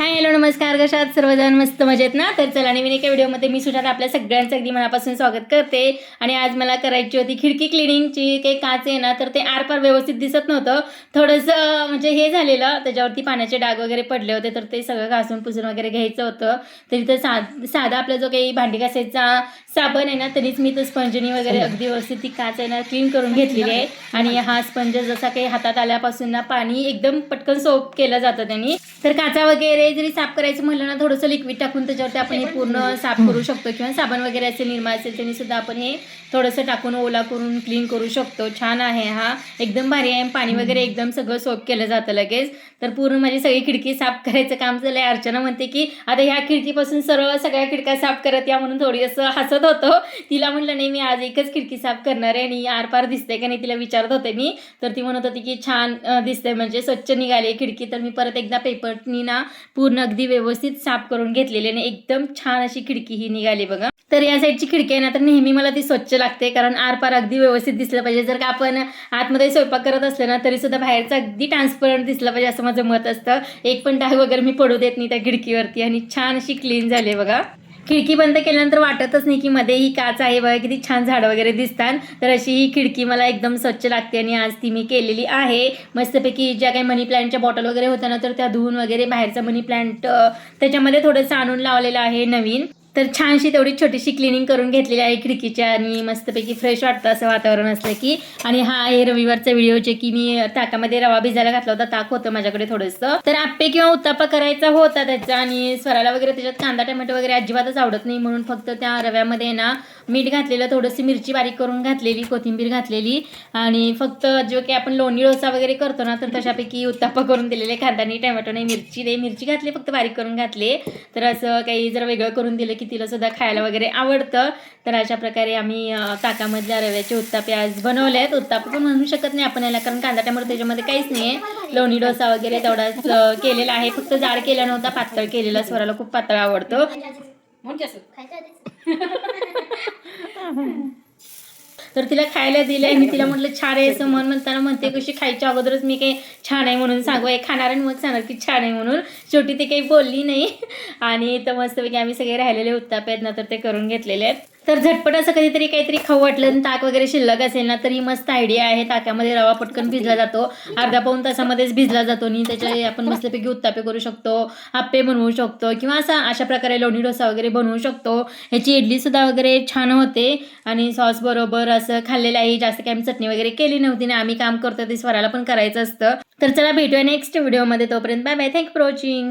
Hi hello नमस्कार कशात सर्वजण मस्त मजेत ना? तर चला नवीन एका व्हिडिओमध्ये मी सुद्धा आपल्या सगळ्यांचं अगदी मनापासून स्वागत करते. आणि आज मला करायची होती खिडकी क्लिनिंगची काही काच आहे ना तर ते आरपार व्यवस्थित दिसत नव्हतं. थोडंसं म्हणजे हे झालेलं त्याच्यावरती पाण्याचे डाग वगैरे पडले होते तर ते सगळं घासून पुसून वगैरे घ्यायचं होतं. तर इथं सा साधा आपला जो काही भांडी घासायचा साबण आहे ना तरीच मी तो स्पंजनी वगैरे अगदी व्यवस्थित ती काच आहे ना क्लीन करून घेतलेली आहे. आणि हा स्पंज जसा काही हातात आल्यापासून ना पाणी एकदम पटकन सोप केलं जातं त्यांनी. तर काचा वगैरे जरी साफ करायचं म्हणलं ना थोडंसं लिक्विड टाकून त्याच्यावरती आपण हे पूर्ण साफ करू शकतो. किंवा साबण वगैरे असेल निर्मा असेल त्यांनी सुद्धा आपण हे थोडंसं टाकून ओला करून क्लीन करू शकतो. छान आहे हा. एकदम भारी आहे. पाणी वगैरे एकदम सगळं सोप केलं जातं लगेच. तर पूर्ण माझी सगळी खिडकी साफ करायचं काम झालंय. अर्चना म्हणते की आता ह्या खिडकीपासून सरळ सगळ्या खिडक्या साफ करत या म्हणून थोडी असं हसत होतो. तिला म्हटलं नाही मी आज एकच खिडकी साफ करणार आहे आणि आरपार दिसते का नाही तिला विचारत होते मी. तर ती म्हणत होती की छान दिसते म्हणजे स्वच्छ निघाली खिडकी. तर मी परत एकदा पेपरनी ना पूर्ण अगदी व्यवस्थित साफ करून घेतलेली आणि एकदम छान अशी खिडकी ही निघाली बघा. तर या साईडची खिडकी आहे ना तर नेहमी मला ती स्वच्छ लागते कारण आरपार अगदी व्यवस्थित दिसलं पाहिजे. जर का आपण आतमध्ये स्वयंपाक करत असलं ना तरी सुद्धा बाहेरचं अगदी ट्रान्सपरंट दिसलं पाहिजे असं माझं मत असतं. एक पण डाग वगैरे मी पडू देत नाही त्या खिडकीवरती आणि छान अशी क्लीन झाली बघा. खिडकी बंद केल्यानंतर वाटतच नाही की मध्ये ही काच आहे बघा किती छान झाडं वगैरे दिसतात. तर अशी ही खिडकी मला एकदम स्वच्छ लागते आणि आज ती मी केलेली आहे. मस्तपैकी ज्या काही मनी प्लांटच्या बॉटल वगैरे होत्या ना तर त्या धुवून वगैरे बाहेरचा मनी प्लांट त्याच्यामध्ये थोडंसं आणून लावलेलं आहे नवीन. तर छानशी तेवढी छोटीशी क्लिनिंग करून घेतलेली आहे खिडकीच्या आणि मस्तपैकी फ्रेश वाटतं असं वातावरण असलं की. आणि हा आहे रविवारचा व्हिडिओ जे की मी ताकामध्ये रवा भिजायला घातला होता ताक होतं माझ्याकडे थोडंसं. तर आप्पे किंवा उत्तापा करायचा होता त्याचा आणि स्वराला वगैरे त्याच्यात कांदा टोमॅटो वगैरे अजिबातच आवडत नाही म्हणून फक्त त्या रव्यामध्ये ना मीठ घातलेलं थोडीशी मिरची बारीक करून घातलेली कोथिंबीर घातलेली. आणि फक्त जो की आपण लोणी डोसा वगैरे करतो ना तर तशापैकी उत्तापा करून दिलेले कांदा नाही टमॅटो नाही मिरची नाही. मिरची घातली फक्त बारीक करून घातले. तर असं काही जर वेगळं करून दिलं की तिला सुद्धा खायला वगैरे आवडतं. तर अशा प्रकारे आम्ही ताकामधल्या रव्याचे उत्तापे आज बनवले आहेत उत्तापे पण म्हणू शकत नाही आपण याला कारण कांदा टोमॅटो त्याच्यामध्ये काहीच नाही आहे लोणी डोसा वगैरे तेवढाच केलेला आहे. फक्त जाड केला नव्हता पातळ केलेला. स्वराला खूप पातळ आवडतो. तर तिला खायला दिलं आणि तिला म्हटलं छान आहे असं मन म्हणताना म्हणते कशी खायच्या अगोदरच मी काही छान आहे म्हणून सांगू. आहे खाणार आणि मग सांगणार की छान आहे म्हणून. शेवटी ते काही बोलली नाही. आणि तर मस्तपैकी आम्ही सगळे राहिलेले उत्ताप आहेत ना तर ते करून घेतलेले आहेत. तर झटपट असं कधीतरी काहीतरी खाऊ वाटलं ताक वगैरे शिल्लक असेल ना तरी मस्त आयडिया आहे. ताकामध्ये रवा पटकन भिजला जातो. अर्धा पाऊन तासामध्येच भिजला जातो आणि त्याच्या आपण मस्तपैकी उत्तापे करू शकतो आप्पे बनवू शकतो किंवा असा अशा प्रकारे लोणी डोसा वगैरे बनवू शकतो. ह्याची इडली सुद्धा वगैरे छान होते आणि सॉस बरोबर असं खाल्लेलं आहे. जास्त काही आम्ही चटणी वगैरे केली नव्हती ना आम्ही काम करतो ते स्वराला पण करायचं असतं. तर चला भेटूया नेक्स्ट व्हिडिओमध्ये तोपर्यंत bye bye thank for watching